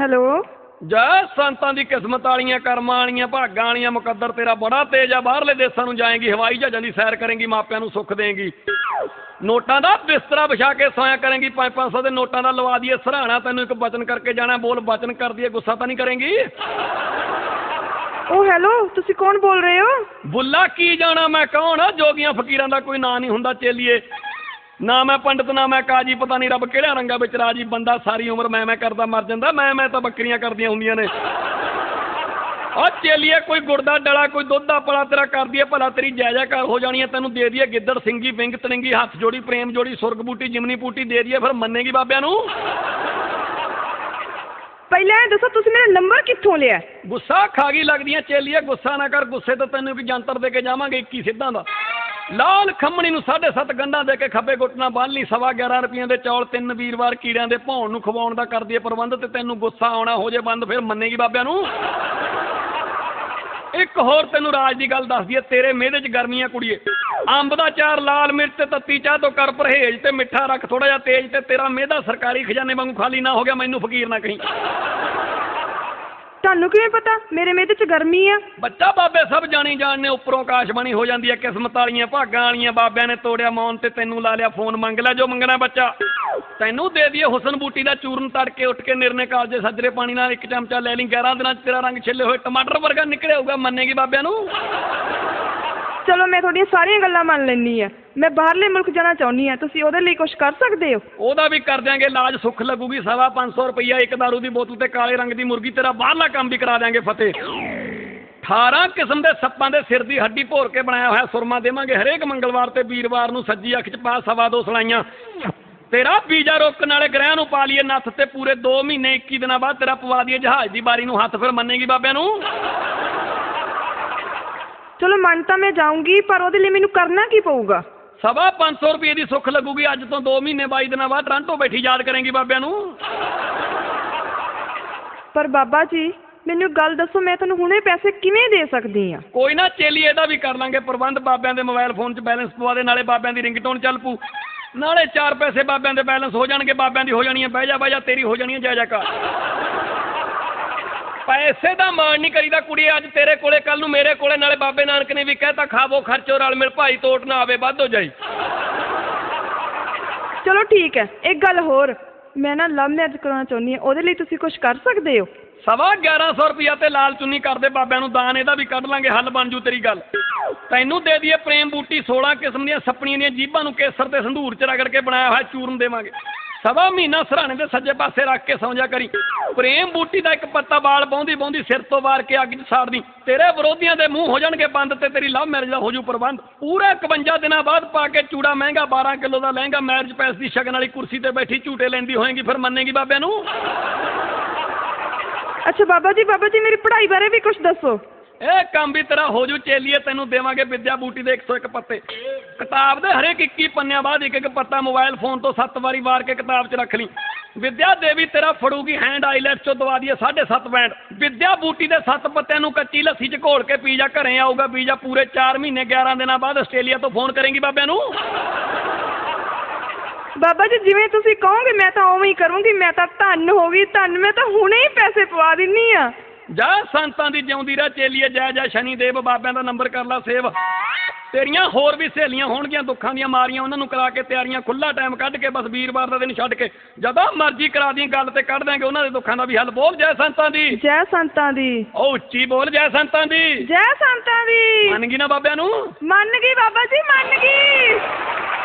Hello. ਜੈ ਸੰਤਾਂ ਦੀ ਕਿਸਮਤ ਵਾਲੀਆਂ ਕਰਮਾਂ ਵਾਲੀਆਂ ਭਾਗਾਂ ਵਾਲੀਆਂ ਮੁਕੱਦਰ ਤੇਰਾ ਬੜਾ ਤੇਜ ਆ ਬਾਹਰਲੇ ਦੇਸ਼ਾਂ ਨੂੰ ਜਾਏਂਗੀ ਹਵਾਈ ਜਹਾਜ਼ਾਂ ਦੀ ਸੈਰ ਕਰੇਂਗੀ ਮਾਪਿਆਂ ਨੂੰ ਸੁੱਖ ਦੇਂਗੀ। ਨੋਟਾਂ ਦਾ ਬਿਸਤਰਾ ਵਿਛਾ ਕੇ ਸੋਇਆ ਕਰੇਂਗੀ 5-500 ਦੇ ਨੋਟਾਂ ਦਾ ਲਵਾ ਦਈਏ ਸਰਾਣਾ ਤੈਨੂੰ ਇੱਕ ਬਚਨ ਕਰਕੇ ਜਾਣਾ ਬੋਲ ਬਚਨ ਕਰ ਦਈਏ ਗੁੱਸਾ ਤਾਂ ਨਹੀਂ ਕਰੇਂਗੀ? ਉਹ ਹੈਲੋ ਤੁਸੀਂ ਕੌਣ ਬੋਲ ਰਹੇ ਹੋ? ਬੁੱਲਾ ਕੀ ਜਾਣਾ ਮੈਂ ਕੌਣ ਜੋਗੀਆਂ ਫਕੀਰਾਂ ਦਾ ਕੋਈ ਨਾਂ ਨਹੀਂ ਹੁੰਦਾ ਚੇਲੀਏ। ਨਾ ਮੈਂ ਪੰਡਤ ਨਾ ਮੈਂ ਕਾਜੀ ਪਤਾ ਨਹੀਂ ਰੱਬ ਕਿਹੜਾ ਰੰਗਾ ਵਿੱਚ ਰਾਜੀ ਬੰਦਾ ਸਾਰੀ ਉਮਰ ਮੈਂ ਮੈਂ ਕਰਦਾ ਮਰ ਜਾਂਦਾ ਮੈਂ ਮੈਂ ਤਾਂ ਬੱਕਰੀਆਂ ਕਰਦੀਆਂ ਹੁੰਦੀਆਂ ਨੇ। ਆ ਚੇਲੀਏ ਕੋਈ ਗੁੜ ਦਾ ਡਲਾ ਕੋਈ ਦੁੱਧ ਦਾ ਪਲਾ ਤੇਰਾ ਕਰਦੀ ਹੈ ਭਲਾ ਤੇਰੀ ਜੈ ਜੈਕਾਰ ਹੋ ਜਾਣੀ ਹੈ ਤੈਨੂੰ ਦੇ ਦਈਏ ਗਿੱਦੜ ਸਿੰਘੀ ਵਿੰਗ ਤਣੰਗੀ ਹੱਥ ਜੋੜੀ ਪ੍ਰੇਮ ਜੋੜੀ ਸੁਰਗ ਬੂਟੀ ਜਿਮਨੀ ਬੂਟੀ ਦੇ ਦਈਏ ਫਿਰ ਮੰਨੇਗੀ ਬਾਬਿਆਂ ਨੂੰ? ਪਹਿਲਾਂ ਇਹ ਦੱਸੋ ਤੁਸੀਂ ਮੇਰਾ ਨੰਬਰ ਕਿੱਥੋਂ ਲਿਆ? ਗੁੱਸਾ ਖਾ ਗਈ ਲੱਗਦੀਆਂ ਚੇਲੀਏ ਗੁੱਸਾ ਨਾ ਕਰ ਗੁੱਸੇ ਤੋਂ ਤੈਨੂੰ ਇੱਕ ਜੰਤਰ ਦੇ ਕੇ ਜਾਵਾਂਗੇ 21 ਸਿੱਧਾਂ ਦਾ। ਲਾਲ ਖੰਮਣੀ ਨੂੰ 7.5 ਗੰਢਾਂ ਦੇ ਕੇ ਖੱਬੇ ਗੁੱਟ ਨਾਲ ਬੰਨ ਲਈ, ਸਵਾ 11 ਰੁਪਈਆਂ ਦੇ ਚੌਲ ਤਿੰਨ ਵੀਰਵਾਰ ਕੀੜਿਆਂ ਦੇ ਭੌਣ ਨੂੰ ਖਵਾਉਣ ਦਾ ਕਰਦੀ ਹੈ ਪ੍ਰਬੰਧ ਤੇ ਤੈਨੂੰ ਗੁੱਸਾ ਆਉਣਾ ਹੋ ਜੇ ਬੰਦ, ਫਿਰ ਮੰਨੇਗੀ ਬਾਬਿਆਂ ਨੂੰ। ਇੱਕ ਹੋਰ ਤੈਨੂੰ ਰਾਜ ਦੀ ਗੱਲ ਦੱਸਦੀ ਹੈ, ਤੇਰੇ ਮਿਹਦੇ 'ਚ ਗਰਮੀਆਂ ਕੁੜੀਏ। ਅੰਬ ਦਾ ਚਾਰ, ਲਾਲ ਮਿਰਚ ਤੇ ਤੱਤੀ ਚਾਹ ਤੋਂ ਕਰ ਪਰਹੇਜ ਤੇ ਮਿੱਠਾ ਰੱਖ ਥੋੜਾ ਜਿਹਾ ਤੇਜ਼ ਤੇ ਤੇਰਾ ਮਿਹਦਾ ਸਰਕਾਰੀ ਖਜ਼ਾਨੇ ਵਾਂਗੂ ਖਾਲੀ ਨਾ ਹੋ ਗਿਆ, ਮੈਨੂੰ ਫਕੀਰ ਨਾ ਕਹੀਂ। ਤੁਹਾਨੂੰ ਕਿਵੇਂ ਪਤਾ? ਮੇਰੇ ਮੇਦੇ 'ਚ ਗਰਮੀ ਆ। ਬੱਚਾ ਬਾਬੇ ਸਭ ਜਾਣੀ ਜਾਣਨੇ ਉੱਪਰੋਂ ਆਕਾਸ਼ਬਾਣੀ ਹੋ ਜਾਂਦੀ ਹੈ ਕਿਸਮਤ ਵਾਲੀਆਂ ਭਾਗਾਂ ਵਾਲੀਆਂ ਬਾਬਿਆਂ ਨੇ ਤੋੜਿਆ ਮੌਨ ਤੇ ਤੈਨੂੰ ਲਾ ਲਿਆ ਫੋਨ ਮੰਗ ਲੈ ਜੋ ਮੰਗਣਾ ਬੱਚਾ। ਤੈਨੂੰ ਦੇ ਦਈਏ ਹੁਸਨ ਬੂਟੀ ਦਾ ਚੂਰਨ ਤੜਕੇ ਉੱਠ ਕੇ ਨਿਰਨੇ ਕਾਲਜੇ ਸੱਜਰੇ ਪਾਣੀ ਨਾਲ ਇੱਕ ਚਮਚਾ ਲੈ ਲਈ 11 ਦਿਨਾਂ 'ਚ ਤੇਰਾ ਰੰਗ ਛਿੱਲੇ ਹੋਏ ਟਮਾਟਰ ਵਰਗਾ ਨਿਕਲਿਆ ਹੋਊਗਾ ਮੰਨੇਗੀ ਬਾਬਿਆਂ ਨੂੰ? ਚਲੋ ਮੈਂ ਤੁਹਾਡੀਆਂ ਸਾਰੀਆਂ ਗੱਲਾਂ ਮੰਨ ਲੈਣੀ ਆ। ਮੈਂ ਬਾਹਰਲੇ ਮੁਲਕ ਜਾਣਾ ਚਾਹੁੰਦੀ ਆ ਤੁਸੀਂ ਉਹਦੇ ਲਈ ਕੁਝ ਕਰ ਸਕਦੇ ਹੋ? ਉਹਦਾ ਵੀ ਕਰ ਦਿਆਂਗੇ ਇਲਾਜ ਸੁੱਖ ਲੱਗੂਗੀ ਸਵਾ 500 ਰੁਪਈਆ ਇੱਕ ਦਾਰੂ ਦੀ ਬੋਤਲ ਤੇ ਕਾਲੇ ਰੰਗ ਦੀ ਮੁਰਗੀ ਤੇਰਾ ਬਾਹਰਲਾ ਕੰਮ ਵੀ ਕਰਾ ਦਿਆਂਗੇ ਫਤਿਹ। 18 ਕਿਸਮ ਦੇ ਸੱਪਾਂ ਦੇ ਸਿਰ ਦੀ ਹੱਡੀ ਭੋਰ ਕੇ ਬਣਾਇਆ ਹੋਇਆ ਸੁਰਮਾ ਦੇਵਾਂਗੇ ਹਰੇਕ ਮੰਗਲਵਾਰ ਤੇ ਵੀਰਵਾਰ ਨੂੰ ਸੱਜੀ ਅੱਖ 'ਚ ਪਾ ਸਵਾ ਦੋ ਸਲਾਈਆਂ। ਤੇਰਾ ਵੀਜ਼ਾ ਰੋਕਣ ਵਾਲੇ ਗ੍ਰਹਿ ਨੂੰ ਪਾ ਲਈਏ ਨੱਥ ਤੇ ਪੂਰੇ 2 ਮਹੀਨੇ 21 ਦਿਨਾਂ ਬਾਅਦ ਤੇਰਾ ਪਵਾ ਦਈਏ ਜਹਾਜ਼ ਦੀ ਬਾਰੀ ਨੂੰ ਹੱਥ ਫਿਰ ਮੰਨੇਗੀ ਬਾਬਿਆਂ ਨੂੰ। ਚਲੋ ਮੰਨ ਤਾਂ ਮੈਂ ਜਾਊਂਗੀ ਪਰ ਉਹਦੇ ਲਈ ਮੈਨੂੰ ਕਰਨਾ ਕੀ ਪਊਗਾ? ਸਵਾ 500 ਰੁਪਏ ਦੀ ਸੁੱਖ ਲੱਗੂਗੀ ਅੱਜ ਤੋਂ 2 ਮਹੀਨੇ 22 ਦਿਨਾਂ ਬਾਅਦ ਟ੍ਰਾਂਟੋ ਬੈਠੀ ਯਾਦ ਕਰੇਂਗੀ ਬਾਬਿਆਂ ਨੂੰ। ਪਰ ਬਾਬਾ ਜੀ ਮੈਨੂੰ ਗੱਲ ਦੱਸੋ ਮੈਂ ਤੁਹਾਨੂੰ ਹੁਣੇ ਪੈਸੇ ਕਿਵੇਂ ਦੇ ਸਕਦੀ ਆ ਕੋਈ ਨਾ ਚੇਲੀ ਇਹਦਾ ਵੀ ਕਰ ਲਾਂਗੇ ਪ੍ਰਬੰਧ ਬਾਬਿਆਂ ਦੇ ਮੋਬਾਈਲ ਫੋਨ 'ਚ ਬੈਲੈਂਸ ਪਵਾ ਦੇ ਨਾਲੇ ਬਾਬਿਆਂ ਦੀ ਰਿੰਗਟੋਨ ਚੱਲ ਪੂ ਨਾਲੇ ਚਾਰ ਪੈਸੇ ਬਾਬਿਆਂ ਦੇ ਬੈਲੈਂਸ ਹੋ ਜਾਣਗੇ ਬਾਬਿਆਂ ਦੀ ਹੋ ਜਾਣੀ ਹੈ ਬਹਿ ਜਾ ਬਹਿ ਜਾ ਤੇਰੀ ਹੋ ਜਾਣੀ ਹੈ ਜੈ ਜੈਕਾਰ। ਪੈਸੇ ਦਾ ਮਾਣ ਨਹੀਂ ਕਰੀਦਾ ਕੁੜੀ ਅੱਜ ਤੇਰੇ ਕੋਲੇ ਕੱਲ ਨੂੰ ਮੇਰੇ ਕੋਲੇ ਨਾਲੇ ਬਾਬੇ ਨਾਨਕ ਨੇ ਵੀ ਕਹਿਤਾ ਖਾਵੋ ਖਰਚੋ ਰਲ ਮਿਲ ਭਾਈ ਤੋਟ ਨਾ ਆਵੇ ਵੱਧ ਹੋ ਜਾਈ। ਚਲੋ ਠੀਕ ਹੈ ਇੱਕ ਗੱਲ ਹੋਰ ਮੈਂ ਨਾ ਲਵ ਮੈਰਿਜ ਕਰਾਉਣਾ ਚਾਹੁੰਦੀ ਆ ਉਹਦੇ ਲਈ ਤੁਸੀਂ ਕੁਝ ਕਰ ਸਕਦੇ ਹੋ? ਸਵਾ 1100 ਰੁਪਿਆ ਤੇ ਲਾਲ ਚੁੰਨੀ ਕਰਦੇ ਬਾਬਿਆਂ ਨੂੰ ਦਾਨ ਇਹਦਾ ਵੀ ਕੱਢ ਲਾਂਗੇ ਹੱਲ ਬਣ ਜੂ ਤੇਰੀ ਗੱਲ। ਤੈਨੂੰ ਦੇ ਦਈਏ ਪ੍ਰੇਮ ਬੂਟੀ 16 ਕਿਸਮ ਦੀਆਂ ਸੱਪਣੀਆਂ ਦੀਆਂ ਜੀਭਾਂ ਨੂੰ ਕੇਸਰ ਤੇ ਸੰਧੂਰ ਚ ਰਗੜ ਕੇ ਬਣਾਇਆ ਹੋਇਆ ਚੂਰਨ ਦੇਵਾਂਗੇ। ਸਵਾ ਮਹੀਨਾ ਸਰਾਣੇ ਦੇ ਸੱਜੇ ਪਾਸੇ ਰੱਖ ਕੇ ਸੌਂ ਜਾ ਕਰੀ। ਪ੍ਰੇਮ ਬੂਟੀ ਦਾ ਇੱਕ ਪੱਤਾ ਵਾਲ ਬਹੁੰਦੀ ਬਹੁੰਦੀ ਸਿਰ ਤੋਂ ਵਾਰ ਕੇ ਅੱਗ 'ਚ ਸਾੜਦੀ। ਤੇਰੇ ਵਿਰੋਧੀਆਂ ਦੇ ਮੂੰਹ ਹੋ ਜਾਣਗੇ ਬੰਦ ਤੇ ਤੇਰੀ ਲਵ ਮੈਰਿਜ ਦਾ ਹੋ ਜੂ ਪ੍ਰਬੰਧ। ਪੂਰੇ 51 ਦਿਨਾਂ ਬਾਅਦ ਪਾ ਕੇ ਚੂੜਾ ਮਹਿੰਗਾ 12 ਕਿਲੋ ਦਾ ਲਹਿੰਗਾ ਮੈਰਿਜ ਪੈਸ ਦੀ ਸ਼ਗਨ ਵਾਲੀ ਕੁਰਸੀ ਤੇ ਬੈਠੀ ਝੂਟੇ ਲੈਂਦੀ ਹੋਏਗੀ, ਫਿਰ ਮੰਨੇਗੀ ਬਾਬਿਆਂ ਨੂੰ? ਅੱਛਾ ਬਾਬਾ ਜੀ ਬਾਬਾ ਜੀ, ਮੇਰੀ ਪੜ੍ਹਾਈ ਬਾਰੇ ਵੀ ਕੁਝ ਦੱਸੋ। ਇਹ ਕੰਮ ਵੀ ਤੇਰਾ ਹੋ ਜੂ ਚੇਲੀਏ ਤੈਨੂੰ ਦੇਵਾਂਗੇ ਵਿਦਿਆ ਬੂਟੀ ਦੇ 101 ਪੱਤੇ। ਕਿਤਾਬ ਦੇ ਹਰੇਕ 21 ਪੰਨਿਆਂ ਬਾਅਦ ਇੱਕ ਇੱਕ ਪੱਤਾ ਮੋਬਾਈਲ ਫੋਨ ਤੋਂ 7 ਵਾਰੀ ਵਾਰ ਕੇ ਕਿਤਾਬ 'ਚ ਰੱਖ ਲਈ। ਵਿਦਿਆ ਦੇਵੀ ਤੇਰਾ ਫੜੂਗੀ ਹੈਂਡ ਆਈਲੈਟਸ ਚੋਂ ਦਵਾ ਦਈਏ 7.5 ਬੈਂਡ ਵਿਦਿਆ ਬੂਟੀ ਦੇ 7 ਪੱਤਿਆਂ ਨੂੰ ਕੱਚੀ ਲੱਸੀ 'ਚ ਘੋਲ ਕੇ ਪੀਜਾ ਘਰੇ ਆਊਗਾ, ਪੀਜ਼ਾ ਪੂਰੇ 4 ਮਹੀਨੇ 11 ਦਿਨਾਂ ਬਾਅਦ ਆਸਟ੍ਰੇਲੀਆ ਤੋਂ ਫੋਨ ਕਰੇਗੀ ਬਾਬਿਆਂ ਨੂੰ। ਬਾਬਾ ਜੀ, ਜਿਵੇਂ ਤੁਸੀਂ ਕਹੋਗੇ, ਮੈਂ ਤਾਂ ਉਵੇਂ ਹੀ ਕਰੂੰਗੀ, ਮੈਂ ਤਾਂ ਧੰਨ ਹੋ ਗਈ, ਧੰਨ, ਮੈਂ ਤਾਂ ਹੁਣੇ ਹੀ ਪੈਸੇ ਪਵਾ ਦਿੰਨੀ ਆ। ਜਾ ਸੰਤਾਂ ਦੀ ਜਿਉਂਦੀ ਰਹਿ ਚੇਲੀਏ ਜੈ ਜੈ ਸ਼ਨੀ ਦੇਵ ਬਾਬਿਆਂ ਦਾ ਨੰਬਰ ਕਰ ਲਾ ਸੇਵ। ਤੇਰੀਆਂ ਹੋਰ ਵੀ ਸਹੇਲੀਆਂ ਹੋਣਗੀਆਂ ਦੁੱਖਾਂ ਦੀਆਂ ਮਾਰੀਆਂ ਉਹਨਾਂ ਨੂੰ ਕਰਾ ਕੇ ਤਿਆਰੀਆਂ ਖੁੱਲਾ ਟਾਈਮ ਕੱਢ ਕੇ ਬਸ ਵੀਰਵਾਰ ਦਾ ਦਿਨ ਛੱਡ ਕੇ। ਜਦੋਂ ਮਰਜ਼ੀ ਕਰਾ ਦੀ ਗੱਲ ਤੇ ਕੱਢ ਦਾਂਗੇ ਉਹਨਾਂ ਦੇ ਦੁੱਖਾਂ ਦਾ ਵੀ ਹੱਲ। ਬੋਲ ਜੈ ਸੰਤਾਂ ਦੀ। ਜੈ ਸੰਤਾਂ ਦੀ। ਉਹ ਉੱਚੀ ਬੋਲ ਜੈ ਸੰਤਾਂ ਦੀ। ਜੈ ਸੰਤਾਂ ਦੀ। ਮੰਨ ਗਈ ਨਾ ਬਾਬਿਆਂ ਨੂੰ? ਮੰਨ ਗਈ ਬਾਬਾ ਜੀ ਮੰਨ ਗਈ।